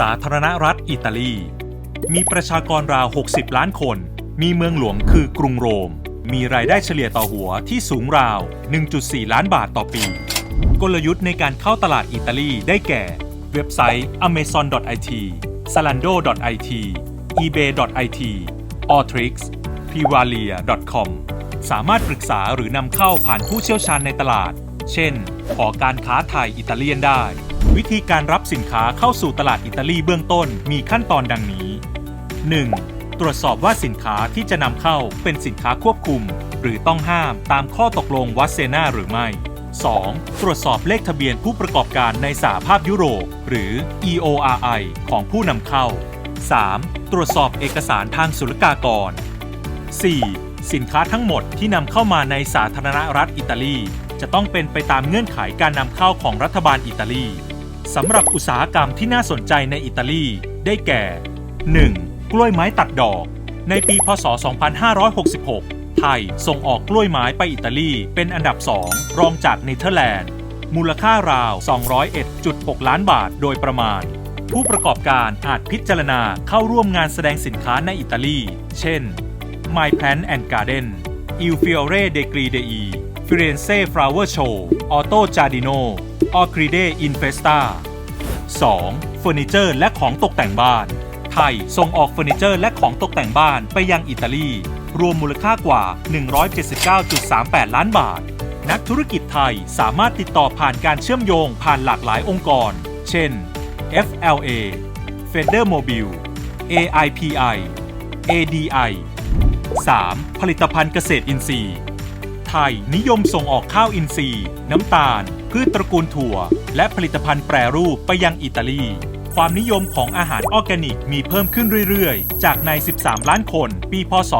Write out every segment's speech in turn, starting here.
สาธารณรัฐอิตาลี มีประชากรราว 60 ล้านคน มีเมืองหลวงคือกรุงโรม มีรายได้เฉลี่ยต่อหัวที่สูงราว 1.4 ล้านบาทต่อปี กลยุทธ์ในการเข้าตลาดอิตาลีได้แก่ เว็บไซต์ amazon.it zalando.it ebay.it alltrix pivalia.com สามารถปรึกษาหรือนำเข้าผ่านผู้เชี่ยวชาญในตลาด เช่นขอการค้าไทยอิตาเลียนได้ วิธีการรับสินค้าเข้าสู่ตลาดอิตาลีเบื้องต้นมีขั้นตอนดังนี้ 1. ตรวจสอบว่าสินค้าที่จะนำเข้าเป็นสินค้าควบคุม หรือต้องห้ามตามข้อตกลงวัดเซนาหรือไม่ 2. ตรวจสอบเลขทะเบียนผู้ประกอบการในสหภาพยุโรป หรือ EORI ของผู้นำเข้า 3. ตรวจสอบเอกสารทางศุลกากร 4. สินค้าทั้งหมดที่นำเข้ามาในสาธารณรัฐอิตาลี จะต้องเป็นไปตามเงื่อนไขการนำเข้าของรัฐบาลอิตาลี สำหรับอุตสาหกรรมที่น่าสนใจในอิตาลี ได้แก่ 1. กล้วยไม้ตัดดอก ในปีพศ 2566 ไทยส่งออกกล้วยไม้ไปอิตาลีเป็นอันดับ 2 รองจากเนเธอร์แลนด์ มูลค่าราว 201.6 ล้านบาทโดยประมาณ ผู้ประกอบการอาจพิจารณาเข้าร่วมงานแสดงสินค้าในอิตาลี เช่น My Plant and Garden Il Fiore dei Gridei Firenze Flower Show Auto Giardino Orchide in Festa 2. เฟอร์นิเจอร์และของตกแต่งบ้าน ไทยส่งออกเฟอร์นิเจอร์และของตกแต่งบ้านไปยังอิตาลี รวมมูลค่ากว่า 179.38 ล้านบาท นักธุรกิจไทยสามารถติดต่อผ่านการเชื่อมโยงผ่านหลากหลายองค์กร เช่น FLA Feder Mobile AIPI ADI 3. ผลิตภัณฑ์เกษตรอินทรีย์ ไทยนิยมส่งออกข้าวอินทรีย์ น้ำตาล พืชตระกูลถั่ว และผลิตภัณฑ์แปรรูปไปยังอิตาลี ความนิยมของอาหารออร์แกนิกมีเพิ่มขึ้นเรื่อยๆ จากใน 13 ล้านคน ปี พศ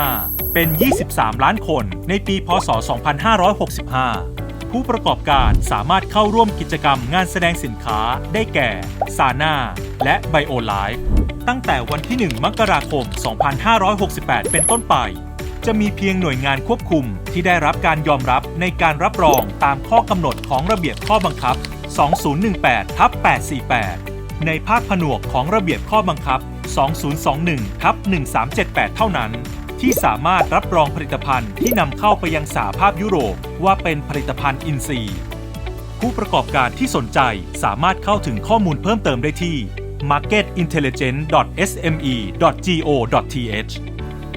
2555 เป็น 23 ล้านคนในปี พศ 2565ผู้ประกอบการสามารถเข้าร่วมกิจกรรมงานแสดงสินค้าได้แก่ ซาน่า และไบโอไลฟ์ตั้งแต่วันที่ 1 มกราคม 2568 เป็นต้นไป จะมีเพียงหน่วยงานควบคุมที่ได้รับการยอมรับในการรับรองตามข้อกำหนดของระเบียบข้อบังคับ 2018ทับ848 ในภาคผนวกของระเบียบข้อบังคับ 2021ทับ1378 เท่านั้น ที่สามารถรับรองผลิตภัณฑ์ที่นำเข้าไปยังสหภาพยุโรปว่าเป็นผลิตภัณฑ์อินทรีย์ ผู้ประกอบการที่สนใจสามารถเข้าถึงข้อมูลเพิ่มเติมได้ที่ marketintelligence.sme.go.th